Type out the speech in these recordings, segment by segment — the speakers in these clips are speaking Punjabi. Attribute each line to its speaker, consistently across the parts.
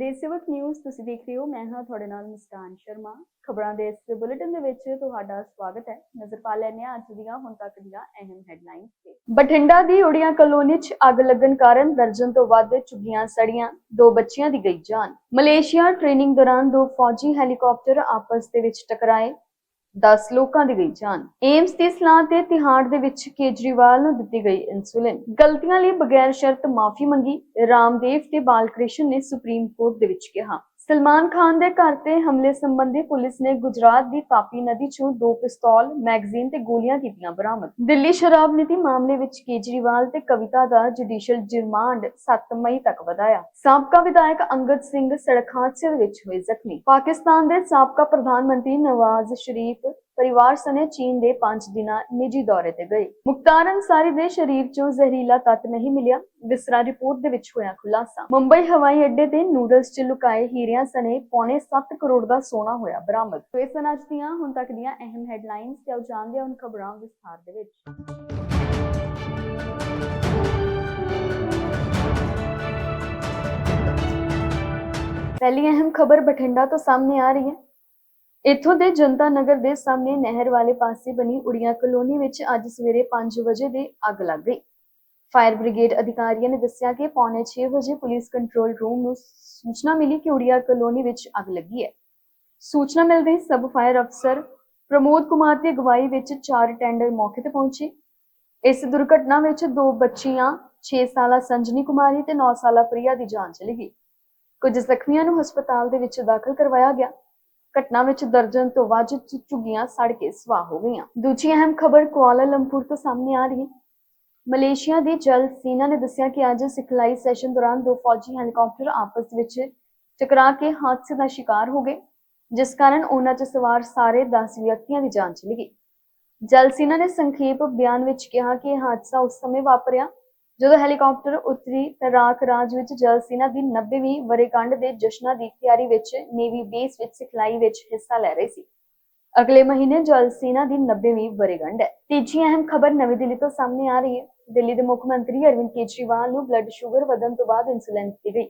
Speaker 1: ਦੇਸ਼ ਨਿਊਜ਼ ਤੁਸੀਂ ਦੇਖ ਰਹੇ ਹੋ। ਮੈਂ ਹਾਂ ਤੁਹਾਡੇ ਨਾਲ ਮੁਸਕਾਨ ਸ਼ਰਮਾ। ਖਬਰਾਂ ਦੇ ਇਸ ਬੁਲੇਟਿਨ ਦੇ ਵਿੱਚ ਤੁਹਾਡਾ ਸਵਾਗਤ ਹੈ। ਨਜ਼ਰ ਪਾ ਲੈਂਦੇ ਹਾਂ ਅੱਜ ਦੀਆਂ, ਹੁਣ ਤੱਕ ਦੀਆਂ ਅਹਿਮ ਹੈਡਲਾਈਨਸ ਤੇ। ਬਠਿੰਡਾ ਦੀ ਉੜੀਆਂ ਕਲੋਨੀ 'ਚ ਅੱਗ ਲੱਗਣ ਕਾਰਨ ਦਰਜਨ ਤੋਂ ਵੱਧ ਝੁੱਗੀਆਂ ਸੜੀਆਂ, ਦੋ ਬੱਚਿਆਂ ਦੀ ਗਈ ਜਾਨ। ਮਲੇਸ਼ੀਆ ਟ੍ਰੇਨਿੰਗ ਦੌਰਾਨ ਦੋ ਫੌਜੀ ਹੈਲੀਕਾਪਟਰ ਆਪਸ ਦੇ ਵਿੱਚ ਟਕਰਾਏ। 10 ਲੋਕਾਂ ਦੀ ਗਈ ਜਾਨ। ਏਮਸ ਦੀ ਸਲਾਹ ਤੇ ਤਿਹਾੜ ਦੇ ਵਿੱਚ ਕੇਜਰੀਵਾਲ ਨੂੰ ਦਿੱਤੀ ਗਈ ਇਨਸੂਲਿਨ। ਗਲਤੀਆਂ ਲਈ ਬਗੈਰ ਸ਼ਰਤ ਮਾਫੀ ਮੰਗੀ, ਰਾਮਦੇਵ ਤੇ ਬਾਲਕ੍ਰਿਸ਼ਨ ਨੇ ਸੁਪਰੀਮ ਕੋਰਟ ਦੇ ਵਿੱਚ ਕਿਹਾ। ਸਲਮਾਨ ਖਾਨ ਦੇ ਘਰ ਤੇ ਹਮਲੇ ਸੰਬੰਧੀ ਪੁਲਿਸ ਨੇ ਗੁਜਰਾਤ ਦੀ ਤਾਪੀ ਨਦੀ ਚੋਂ ਦੋ ਪਿਸਤੌਲ, ਮੈਗਜ਼ੀਨ ਤੇ ਗੋਲੀਆਂ ਕੀਤੀਆਂ ਬਰਾਮਦ। ਦਿੱਲੀ ਸ਼ਰਾਬ ਨੀਤੀ ਮਾਮਲੇ ਵਿੱਚ ਕੇਜਰੀਵਾਲ ਤੇ ਕਵਿਤਾ ਦਾ ਜੁਡੀਸ਼ੀਅਲ ਰਿਮਾਂਡ 7 ਮਈ ਤੱਕ ਵਧਾਇਆ। ਸਾਬਕਾ ਵਿਧਾਇਕ ਅੰਗਦ ਸਿੰਘ ਸੜਕ ਹਾਦਸੇ ਵਿੱਚ ਹੋਏ ਜ਼ਖਮੀ। ਪਾਕਿਸਤਾਨ ਦੇ ਸਾਬਕਾ ਪ੍ਰਧਾਨ ਮੰਤਰੀ ਨਵਾਜ਼ ਸ਼ਰੀਫ ਪਰਿਵਾਰ ਸਣੇ ਚੀਨ ਦੇ 5 ਦਿਨਾਂ ਨਿੱਜੀ ਦੌਰੇ ਤੇ ਗਏ। ਮੁਖਤਾਰ ਅੰਸਾਰੀ ਦੇ ਸਰੀਰ ਚੋਂ ਜ਼ਹਿਰੀਲਾ ਤੱਤ ਨਹੀਂ ਮਿਲਿਆ। ਵਿਸਰਾ ਰਿਪੋਰਟ ਦੇ ਵਿੱਚ ਹੋਇਆ ਖੁਲਾਸਾ। ਮੁੰਬਈ ਹਵਾਈ ਅੱਡੇ ਤੇ ਨੂਡਲਸ 'ਚ ਲੁਕਾਏ ਹੀਰਿਆਂ ਸਣੇ ਪੌਣੇ 7 ਕਰੋੜ ਦਾ ਸੋਨਾ ਹੋਇਆ ਬਰਾਮਦ। ਸੋ ਸਨ ਅੱਜ ਦੀਆਂ ਹੁਣ ਤੱਕ ਦੀਆਂ ਅਹਿਮ ਹੈਡਲਾਈਨਸ ਤੇ ਆਓ ਜਾਣਦੇ ਹਾਂ ਹੁਣ ਖਬਰਾਂ ਵਿਸਥਾਰ ਦੇ ਵਿੱਚ। ਪਹਿਲੀ ਅਹਿਮ ਖਬਰ ਬਠਿੰਡਾ ਤੋਂ ਸਾਹਮਣੇ ਆ ਰਹੀ ਹੈ। ਇੱਥੋਂ ਦੇ ਜਨਤਾ ਨਗਰ ਦੇ ਸਾਹਮਣੇ ਨਹਿਰ ਵਾਲੇ ਪਾਸੇ ਬਣੀ ਉੜੀਆਂ ਕਲੋਨੀ ਵਿੱਚ ਅੱਜ ਸਵੇਰੇ 5 ਵਜੇ ਦੀ ਅੱਗ ਲੱਗ ਗਈ। ਫਾਇਰ ਬ੍ਰਿਗੇਡ ਅਧਿਕਾਰੀਆਂ ਨੇ ਦੱਸਿਆ ਕਿ ਪੌਣੇ 6 ਵਜੇ ਪੁਲਿਸ ਕੰਟਰੋਲ ਰੂਮ ਨੂੰ ਸੂਚਨਾ ਮਿਲੀ ਕਿ ਉੜੀਆ ਕਲੋਨੀ ਵਿੱਚ ਅੱਗ ਲੱਗੀ ਹੈ। ਸੂਚਨਾ ਮਿਲਦੇ ਹੀ ਸਬ ਫਾਇਰ ਅਫਸਰ ਪ੍ਰਮੋਦ ਕੁਮਾਰ ਦੀ ਅਗਵਾਈ ਵਿੱਚ ਚਾਰ ਟੈਂਡਰ ਮੌਕੇ ਤੇ ਪਹੁੰਚੇ। ਇਸ ਦੁਰਘਟਨਾ ਵਿੱਚ ਦੋ ਬੱਚੀਆਂ 6 ਸਾਲਾ ਸੰਜਨੀ ਕੁਮਾਰੀ ਤੇ 9 ਸਾਲਾ ਪ੍ਰਿਆ ਦੀ ਜਾਨ ਚਲੀ ਗਈ। ਕੁਝ ਜ਼ਖਮੀਆਂ ਨੂੰ ਹਸਪਤਾਲ ਦੇ ਵਿੱਚ ਦਾਖਲ ਕਰਵਾਇਆ ਗਿਆ। ਘਟਨਾ ਵਿੱਚ ਦਰਜਨ ਤੋਂ ਵੱਧ ਝੁੱਗੀਆਂ ਸੜ ਕੇ ਸਵਾਹ ਹੋ ਗਈਆਂ। ਦੂਜੀ ਅਹਿਮ ਖਬਰ ਕੁਆਲਾਲੰਪੁਰ ਤੋਂ ਸਾਹਮਣੇ ਆ ਰਹੀ ਹੈ। ਮਲੇਸ਼ੀਆ ਦੀ ਜਲ ਸੈਨਾ ਨੇ ਦੱਸਿਆ ਕਿ ਅੱਜ ਸਿਖਲਾਈ ਸੈਸ਼ਨ ਦੌਰਾਨ ਦੋ ਫੌਜੀ ਹੈਲੀਕਾਪਟਰ ਆਪਸ ਵਿੱਚ ਟਕਰਾ ਕੇ ਹਾਦਸੇ ਦਾ ਸ਼ਿਕਾਰ ਹੋ ਗਏ, ਜਿਸ ਕਾਰਨ ਉਹਨਾਂ 'ਚ ਸਵਾਰ ਸਾਰੇ 10 ਵਿਅਕਤੀਆਂ ਦੀ ਜਾਨ ਚਲੀ ਗਈ। ਜਲ ਸੈਨਾ ਨੇ ਸੰਖੇਪ ਬਿਆਨ ਵਿੱਚ ਕਿਹਾ ਕਿ ਇਹ ਹਾਦਸਾ ਉਸ ਸਮੇਂ ਵਾਪਰਿਆ ਜਦੋਂ ਹੈਲੀਕਾਪਟਰ ਉੱਤਰੀ ਤਰਾਕ ਰਾਜ ਵਿੱਚ ਜਲ ਸੈਨਾ ਦੀ 90ਵੀਂ ਵਰ੍ਹੇਗੰਢ ਦੇ ਜਸ਼ਨਾਂ ਦੀ ਤਿਆਰੀ ਵਿੱਚ ਨੇਵੀ ਬੇਸ ਵਿੱਚ ਸਿਖਲਾਈ ਵਿੱਚ ਹਿੱਸਾ ਲੈ ਰਹੀ ਸੀ। ਅਗਲੇ ਮਹੀਨੇ ਜਲ ਸੈਨਾ ਦੀ 90ਵੀਂ ਵਰੇਗੰਢ ਹੈ। ਤੀਜੀ ਅਹਿਮ ਖਬਰ ਨਵੀਂ ਦਿੱਲੀ ਤੋਂ ਸਾਹਮਣੇ ਆ ਰਹੀ ਹੈ। ਦਿੱਲੀ ਦੇ ਮੁੱਖ ਮੰਤਰੀ ਅਰਵਿੰਦ ਕੇਜਰੀਵਾਲ ਨੂੰ ਬਲੱਡ ਸ਼ੂਗਰ ਵਧਣ ਤੋਂ ਬਾਅਦ ਇਨਸੂਲਿਨ ਦਿੱਤੀ ਗਈ।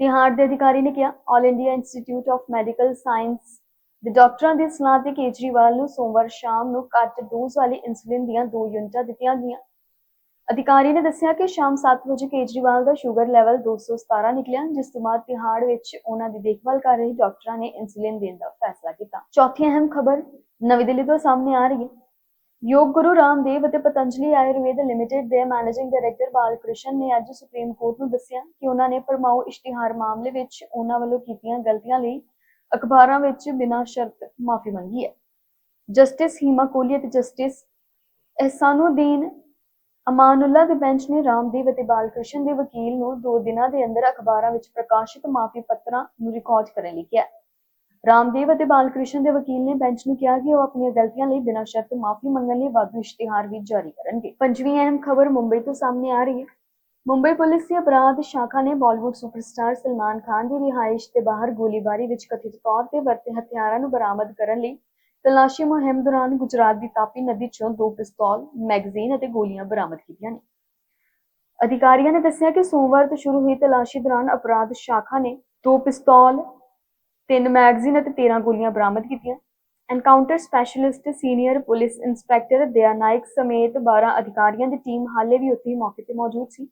Speaker 1: ਤਿਹਾੜ ਦੇ ਅਧਿਕਾਰੀ ਨੇ ਕਿਹਾ all India institute of medical science ਦੇ ਡਾਕਟਰਾਂ ਦੀ ਸਲਾਹ ਤੇ ਕੇਜਰੀਵਾਲ ਨੂੰ ਸੋਮਵਾਰ ਸ਼ਾਮ ਨੂੰ ਘੱਟ ਡੋਜ਼ ਵਾਲੀ ਇਨਸੂਲਿਨ ਦੀਆਂ ਦੋ ਯੂਨਿਟਾਂ ਦਿੱਤੀਆਂ ਗਈਆਂ। ਅਧਿਕਾਰੀ ਨੇ ਦੱਸਿਆ ਕਿ ਸ਼ਾਮ 7 ਵਜੇ ਕੇਜਰੀਵਾਲ ਦਾ ਸ਼ੂਗਰ ਲੈਵਲ 217 ਨਿਕਲਿਆ, ਜਿਸ ਤੋਂ ਬਾਅਦ ਤਿਹਾੜ ਵਿੱਚ ਉਹਨਾਂ ਦੀ ਦੇਖਭਾਲ ਕਰ ਰਹੇ ਡਾਕਟਰਾਂ ਨੇ ਇਨਸੂਲਿਨ ਦੇਣ ਦਾ ਫੈਸਲਾ ਕੀਤਾ। ਚੌਥੀ ਅਹਿਮ ਖਬਰ ਨਵੀਂ ਦਿੱਲੀ ਤੋਂ ਸਾਹਮਣੇ ਆ ਰਹੀ ਹੈ। ਯੋਗ ਗੁਰੂ ਰਾਮਦੇਵ ਅਤੇ ਪਤੰਜਲੀ ਆਯੁਰਵੇਦ ਲਿਮਟਿਡ ਦੇ ਮੈਨੇਜਿੰਗ ਡਾਇਰੈਕਟਰ ਬਾਲਕ੍ਰਿਸ਼ਨ ਨੇ ਅੱਜ ਸੁਪਰੀਮ ਕੋਰਟ ਨੂੰ ਦੱਸਿਆ ਕਿ ਉਹਨਾਂ ਨੇ ਪਰਮਾਉ ਇਸ਼ਤਿਹਾਰ ਮਾਮਲੇ ਵਿੱਚ ਉਹਨਾਂ ਵੱਲੋਂ ਕੀਤੀਆਂ ਗਲਤੀਆਂ ਲਈ ਅਖਬਾਰਾਂ ਵਿੱਚ ਬਿਨਾਂ ਸ਼ਰਤ ਮਾਫੀ ਮੰਗੀ ਹੈ। ਜਸਟਿਸ ਹੀਮਾ ਕੋਹਲੀ ਅਤੇ ਜਸਟਿਸ ਅਹਿਸਾਨੁਦੀਨ ਅਮਾਨੁੱਲਾ ਦੇ ਬੈਂਚ ਨੇ ਰਾਮਦੇਵ ਅਤੇ ਬਾਲਕ੍ਰਿਸ਼ਨ ਦੇ ਵਕੀਲ ਨੂੰ 2 ਦਿਨਾਂ ਦੇ ਅੰਦਰ ਅਖਬਾਰਾਂ ਵਿੱਚ ਪ੍ਰਕਾਸ਼ਿਤ ਮਾਫੀ ਪੱਤਰਾਂ ਨੂੰ ਰਿਕਾਰਡ ਕਰਨ ਲਈ ਕਿਹਾ। ਰਾਮਦੇਵ ਅਤੇ ਬਾਲਕ੍ਰਿਸ਼ਨ ਦੇ ਵਕੀਲ ਨੇ ਬੈਂਚ ਨੂੰ ਕਿਹਾ ਕਿ ਉਹ ਆਪਣੀਆਂ ਗਲਤੀਆਂ ਲਈ ਬਿਨਾਂ ਸ਼ਰਤ ਮਾਫੀ ਮੰਗਣ ਲਈ ਵਾਧੂ ਇਸ਼ਤਿਹਾਰ ਵੀ ਜਾਰੀ ਕਰਨਗੇ। ਪੰਜਵੀਂ ਅਹਿਮ ਖਬਰ ਮੁੰਬਈ ਤੋਂ ਸਾਹਮਣੇ ਆ ਰਹੀ ਹੈ। ਮੁੰਬਈ ਪੁਲਿਸ ਦੀ ਅਪਰਾਧ ਸ਼ਾਖਾ ਨੇ ਬਾਲੀਵੁੱਡ ਸੁਪਰਸਟਾਰ ਸਲਮਾਨ ਖਾਨ ਦੀ ਰਿਹਾਇਸ਼ ਦੇ ਬਾਹਰ ਗੋਲੀਬਾਰੀ ਵਿੱਚ ਕਥਿਤ ਤੌਰ ਤੇ ਵਰਤੇ ਹਥਿਆਰਾਂ ਨੂੰ ਬਰਾਮਦ ਕਰਨ ਲਈ ਤਲਾਸ਼ੀ ਮੁਹਿੰਮ ਦੌਰਾਨ ਗੁਜਰਾਤ ਦੀ ਤਾਪੀ ਨਦੀ ਚੋਂ ਦੋ ਪਿਸਤੌਲ, ਮੈਗਜ਼ੀਨ ਅਤੇ ਗੋਲੀਆਂ ਬਰਾਮਦ ਕੀਤੀਆਂ ਨੇ। ਅਧਿਕਾਰੀਆਂ ਨੇ ਦੱਸਿਆ ਕਿ ਸੋਮਵਾਰ ਤੋਂ ਸ਼ੁਰੂ ਹੋਈ ਤਲਾਸ਼ੀ ਦੌਰਾਨ ਅਪਰਾਧ ਸ਼ਾਖਾ ਨੇ ਦੋ ਪਿਸਤੌਲ, ਤਿੰਨ ਮੈਗਜ਼ੀਨ ਅਤੇ 13 ਗੋਲੀਆਂ ਬਰਾਮਦ ਕੀਤੀਆਂ। Encounter specialist senior police inspector Daya Nayak ਸਮੇਤ 12 ਅਧਿਕਾਰੀਆਂ ਦੀ ਟੀਮ ਹਾਲੇ ਵੀ ਉੱਥੇ ਮੌਕੇ ਤੇ ਮੌਜੂਦ ਸੀ।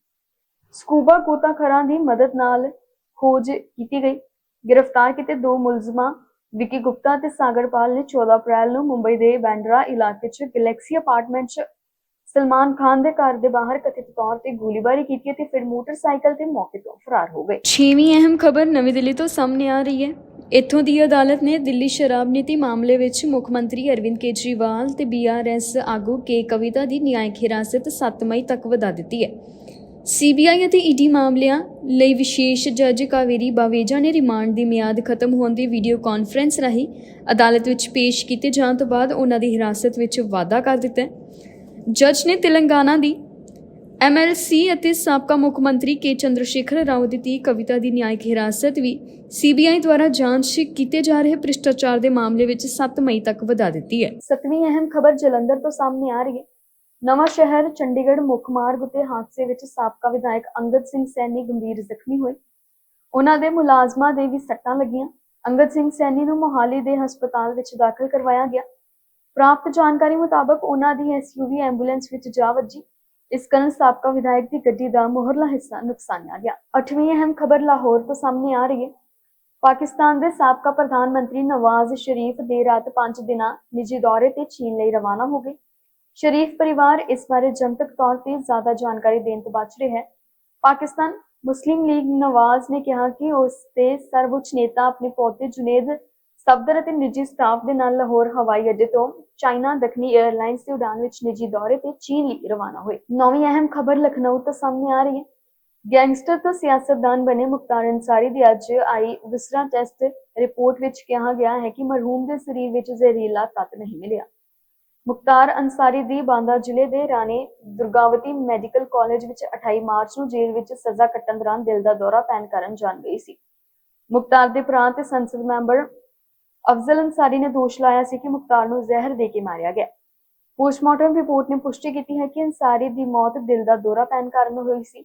Speaker 1: ਸਕੂਬਾ ਗੋਤਾਖੋਰਾਂ ਦੀ ਮਦਦ ਨਾਲ ਖੋਜ ਕੀਤੀ ਗਈ। ਗ੍ਰਿਫਤਾਰ ਕੀਤੇ ਦੋ ਮੁਲਜ਼ਮਾਂ ਵਿੱਕੀ ਗੁਪਤਾ ਤੇ ਸਾਗਰਪਾਲ ਨੇ 14 ਅਪ੍ਰੈਲ ਨੂੰ ਮੁੰਬਈ ਦੇ ਬੈਂਡਰਾ ਇਲਾਕੇ 'ਚ ਗੈਲੈਕਸੀ ਅਪਾਰਟਮੈਂਟ 'ਚ ਸਲਮਾਨ ਖਾਨ ਦੇ ਘਰ ਦੇ ਬਾਹਰ ਕਥਿਤ ਤੌਰ ਤੇ ਗੋਲੀਬਾਰੀ ਕੀਤੀ ਅਤੇ ਫਿਰ ਮੋਟਰਸਾਈਕਲ ਤੇ ਮੌਕੇ ਤੋਂ ਫਰਾਰ ਹੋ ਗਏ। ਛੇਵੀਂ ਅਹਿਮ ਖਬਰ ਨਵੀਂ ਦਿੱਲੀ ਤੋਂ ਸਾਹਮਣੇ ਆ ਰਹੀ ਹੈ। ਇੱਥੋਂ ਦੀ ਅਦਾਲਤ ਨੇ ਦਿੱਲੀ ਸ਼ਰਾਬ ਨੀਤੀ ਮਾਮਲੇ ਵਿੱਚ ਮੁੱਖ ਮੰਤਰੀ ਅਰਵਿੰਦ ਕੇਜਰੀਵਾਲ ਤੇ ਬੀਆਰਐਸ ਆਗੂ ਕੇ ਕਵਿਤਾ ਦੀ ਨਿਆਇਕ ਹਿਰਾਸਤ 7 ਮਈ ਤੱਕ ਵਧਾ ਦਿੱਤੀ ਹੈ। ਸੀਬੀਆਈ ਅਤੇ ਈਡੀ ਮਾਮਲਿਆਂ ਲਈ ਵਿਸ਼ੇਸ਼ ਜੱਜ ਕਾਵੇਰੀ ਬਾਵੇਜਾ ਨੇ ਰਿਮਾਂਡ ਦੀ ਮਿਆਦ ਖਤਮ ਹੋਣ ਦੀ ਵੀਡੀਓ ਕਾਨਫਰੰਸ ਰਾਹੀਂ ਅਦਾਲਤ ਵਿੱਚ ਪੇਸ਼ ਕੀਤੇ ਜਾਣ ਤੋਂ ਬਾਅਦ ਉਹਨਾਂ ਦੀ ਹਿਰਾਸਤ ਵਿੱਚ ਵਾਧਾ ਕਰ ਦਿੱਤਾ ਜੱਜ ਨੇ ਤੇਲੰਗਾਨਾ ਦੀ ਐਮਐਲਸੀ ਅਤੇ ਸਾਬਕਾ ਮੁੱਖ ਮੰਤਰੀ ਕੇ ਚੰਦਰਸ਼ੇਖਰ ਰਾਓ ਦੀ ਧੀ ਕਵਿਤਾ ਦੀ ਨਿਆਇਕ ਹਿਰਾਸਤ ਵੀ ਸੀਬੀਆਈ ਦੁਆਰਾ ਜਾਂਚ ਕੀਤੇ ਜਾ ਰਹੇ ਭ੍ਰਿਸ਼ਟਾਚਾਰ ਦੇ ਮਾਮਲੇ ਵਿੱਚ 7 ਮਈ ਤੱਕ ਵਧਾ ਦਿੱਤੀ ਹੈ। ਸਤਵੀਂ ਅਹਿਮ ਖਬਰ ਜਲੰਧਰ ਤੋਂ ਸਾਹਮਣੇ ਆ ਰਹੀ ਹੈ। ਨਵਾਂ ਸ਼ਹਿਰ ਚੰਡੀਗੜ੍ਹ ਮੁੱਖ ਮਾਰਗ ਉਤੇ ਹਾਦਸੇ ਵਿੱਚ ਸਾਬਕਾ ਵਿਧਾਇਕ ਅੰਗਦ ਸਿੰਘ ਸੈਣੀ ਗੰਭੀਰ ਜ਼ਖਮੀ ਹੋਏ। ਉਹਨਾਂ ਦੇ ਮੁਲਾਜ਼ਮਾਂ ਦੇ ਵੀ ਸੱਟਾਂ ਲੱਗੀਆਂ। ਅੰਗਦ ਸਿੰਘ ਸੈਣੀ ਨੂੰ ਮੋਹਾਲੀ ਦੇ ਹਸਪਤਾਲ ਵਿੱਚ ਦਾਖਲ ਕਰਵਾਇਆ ਗਿਆ। ਪ੍ਰਾਪਤ ਜਾਣਕਾਰੀ ਮੁਤਾਬਕ ਉਹਨਾਂ ਦੀ ਐਸਯੂਵੀ ਐਂਬੂਲੈਂਸ ਵਿੱਚ ਜਾ ਵੱਜੀ। ਇਸ ਕਾਰਨ ਸਾਬਕਾ ਵਿਧਾਇਕ ਦੀ ਗੱਡੀ ਦਾ ਮੋਹਰਲਾ ਹਿੱਸਾ ਨੁਕਸਾਨਿਆ ਗਿਆ। ਅੱਠਵੀਂ ਅਹਿਮ ਖਬਰ ਲਾਹੌਰ ਤੋਂ ਸਾਹਮਣੇ ਆ ਰਹੀ ਹੈ। ਪਾਕਿਸਤਾਨ ਦੇ ਸਾਬਕਾ ਪ੍ਰਧਾਨ ਮੰਤਰੀ ਨਵਾਜ਼ ਸ਼ਰੀਫ ਦੇ ਰਾਤ 5 ਦਿਨਾਂ ਨਿੱਜੀ ਦੌਰੇ ਤੇ ਚੀਨ ਲਈ ਰਵਾਨਾ ਹੋ ਗਏ। ਸ਼ਰੀਫ ਪਰਿਵਾਰ ਇਸ ਬਾਰੇ ਜਨਤਕ ਤੌਰ ਤੇ ਜ਼ਿਆਦਾ ਜਾਣਕਾਰੀ ਦੇਣ ਤੋਂ ਬਚ ਰਿਹਾ ਹੈ। ਪਾਕਿਸਤਾਨ ਮੁਸਲਿਮ ਲੀਗ ਨਵਾਜ਼ ਨੇ ਕਿਹਾ ਕਿ ਉਸ ਦੇ ਸਰਵਉੱਚ ਨੇਤਾ ਆਪਣੇ ਪੋਤੇ ਜੁਨੇਦ ਸਫਦਰ ਅਤੇ ਨਿੱਜੀ ਸਟਾਫ ਦੇ ਨਾਲ ਲਾਹੌਰ ਹਵਾਈ ਅੱਡੇ ਤੋਂ ਚਾਈਨਾ ਦੱਖਣੀ 에ਅਰਲਾਈਨਸ ਦੀ ਉਡਾਨ ਵਿੱਚ ਨਿੱਜੀ ਦੌਰੇ ਤੇ ਚੀਨ ਲਈ ਰਵਾਨਾ ਹੋਏ। ਨੌਵੀਂ ਅਹਿਮ ਖਬਰ ਲਖਨਊ ਤੋਂ ਸਾਹਮਣੇ ਆ ਰਹੀ ਹੈ। ਗੈਂਗਸਟਰ ਤੋਂ ਸਿਆਸਤਦਾਨ ਬਣੇ ਮੁਖਤਾਰ ਅੰਸਾਰੀ ਦੀ ਅੱਜ ਆਈ ਵਿਸਰਾ ਟੈਸਟ ਰਿਪੋਰਟ ਵਿੱਚ ਕਿਹਾ ਗਿਆ ਹੈ ਕਿ ਮਰਹੂਮ ਦੇ ਸਰੀਰ ਵਿੱਚ ਜ਼ਹਿਰੀਲਾ ਤੱਤ ਨਹੀਂ ਮਿਲਿਆ। ਮੁਖਤਾਰ ਅੰਸਾਰੀ ਦੀ ਬਾਂਦਾ ਜ਼ਿਲ੍ਹੇ ਦੇ ਰਾਣੇ ਦੁਰਗਾਵਤੀ ਮੈਡੀਕਲ ਕਾਲਜ ਵਿੱਚ 28 ਮਾਰਚ ਨੂੰ ਜੇਲ੍ਹ ਵਿੱਚ ਸਜ਼ਾ ਕੱਟਣ ਦੌਰਾਨ ਦਿਲ ਦਾ ਦੌਰਾ ਪੈਣ ਕਾਰਨ ਜਾਨ ਗਈ ਸੀ। ਮੁਖਤਾਰ ਦੇ ਭਰਾ ਤੇ ਸੰਸਦ ਮੈਂਬਰ ਅਫਜ਼ਲ ਅੰਸਾਰੀ ਨੇ ਦੋਸ਼ ਲਾਇਆ ਸੀ ਕਿ ਮੁਖਤਾਰ ਨੂੰ ਜ਼ਹਿਰ ਦੇ ਕੇ ਮਾਰਿਆ ਗਿਆ। ਪੋਸਟਮਾਰਟਮ ਰਿਪੋਰਟ ਨੇ ਪੁਸ਼ਟੀ ਕੀਤੀ ਹੈ ਕਿ ਅੰਸਾਰੀ ਦੀ ਮੌਤ ਦਿਲ ਦਾ ਦੌਰਾ ਪੈਣ ਕਾਰਨ ਹੋਈ ਸੀ।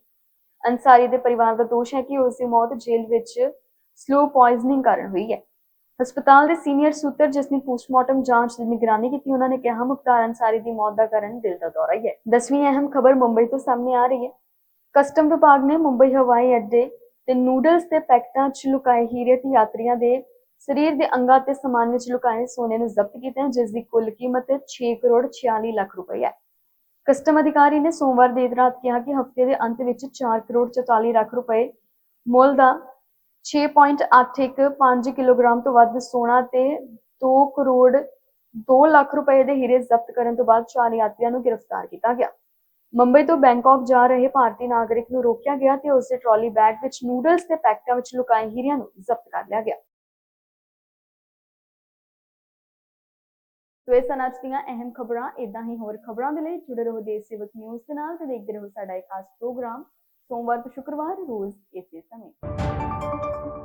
Speaker 1: ਅੰਸਾਰੀ ਦੇ ਪਰਿਵਾਰ ਦਾ ਦੋਸ਼ ਹੈ ਕਿ ਉਸ ਦੀ ਮੌਤ ਜੇਲ੍ਹ ਵਿੱਚ ਸਲੋ ਪੋਇਜ਼ਨਿੰਗ ਕਾਰਨ ਹੋਈ ਹੈ। ਹਸਪਤਾਲ ਦੇ ਸੀਨੀਅਰ ਸੂਤਰ ਜਿਸ ਨੇ ਪੋਸਟਮਾਰਟਮ ਜਾਂਚ ਦੀ ਨਿਗਰਾਨੀ ਕੀਤੀ, ਉਹਨਾਂ ਨੇ ਕਿਹਾ, ਮੁਖਤਾਰ ਅੰਸਾਰੀ ਦੀ ਮੌਤ ਦਾ ਕਾਰਨ ਦਿਲ ਦਾ ਦੌਰਾ ਹੀ ਹੈ। ਦਸਵੀਂ ਅਹਿਮ ਖਬਰ ਮੁੰਬਈ ਤੋਂ ਸਾਹਮਣੇ ਆ ਰਹੀ ਹੈ। ਕਸਟਮ ਵਿਭਾਗ ਨੇ ਮੁੰਬਈ ਹਵਾਈ ਅੱਡੇ ਤੇ ਨੂਡਲਸ ਦੇ ਪੈਕਟਾਂ 'ਚ ਲੁਕਾਏ ਹੀਰੇ ਤੇ ਯਾਤਰੀਆਂ ਦੇ ਸਰੀਰ ਦੇ ਅੰਗਾਂ ਤੇ ਸਮਾਨ ਵਿੱਚ ਲੁਕਾਏ ਸੋਨੇ ਨੂੰ ਜ਼ਬਤ ਕੀਤਾ ਜਿਸ ਦੀ ਕੁੱਲ ਕੀਮਤ 6 ਕਰੋੜ 46 ਲੱਖ ਰੁਪਏ ਹੈ। ਕਸਟਮ ਅਧਿਕਾਰੀ ਨੇ ਸੋਮਵਾਰ ਦੇਰ ਰਾਤ ਕਿਹਾ ਕਿ ਹਫ਼ਤੇ ਦੇ ਅੰਤ ਵਿੱਚ 4 ਕਰੋੜ 44 ਲੱਖ ਰੁਪਏ ਮੁੱਲ ਦਾ 6.815 ਕਿਲੋਗ੍ਰਾਮ ਤੋਂ ਵੱਧ ਸੋਨਾ ਤੇ 2 ਕਰੋੜ 2 ਲੱਖ ਰੁਪਏ ਦੇ ਹੀਰੇ ਜ਼ਬਤ ਕਰਨ ਤੋਂ ਬਾਅਦ ਚਾਰ ਯਾਤਰੀਆਂ ਨੂੰ ਗ੍ਰਿਫਤਾਰ ਕੀਤਾ ਗਿਆ। ਮੁੰਬਈ ਤੋਂ ਬੈਂਕਾਕ ਜਾ ਰਹੇ ਭਾਰਤੀ ਨਾਗਰਿਕ ਨੂੰ ਰੋਕਿਆ ਗਿਆ ਤੇ ਉਸ ਦੇ ਟਰਾਲੀ ਬੈਗ ਵਿੱਚ ਨੂਡਲਸ ਤੇ ਪੈਕਟਾਂ ਵਿੱਚ ਲੁਕਾਏ ਹੀਰਿਆਂ ਨੂੰ ਜ਼ਬਤ ਕਰ ਲਿਆ ਗਿਆ। ਸੋ ਇਹ ਸਨ ਅੱਜ ਦੀਆਂ ਅਹਿਮ ਖਬਰਾਂ। ਇਦਾਂ ਹੀ ਹੋਰ ਖਬਰਾਂ ਦੇ ਲਈ ਜੁੜੇ ਰਹੋ ਦੇਸ਼ ਸੇਵਕ ਨਿਊਜ਼ ਦੇ ਨਾਲ ਤੇ ਦੇਖਦੇ ਰਹੋ ਸਾਡਾ ਇਹ ਖਾਸ ਪ੍ਰੋਗਰਾਮ। ਸੋਮਵਾਰ ਤੋਂ ਸ਼ੁੱਕਰਵਾਰ ਰੋਜ਼ ਇਸੇ ਸਮੇਂ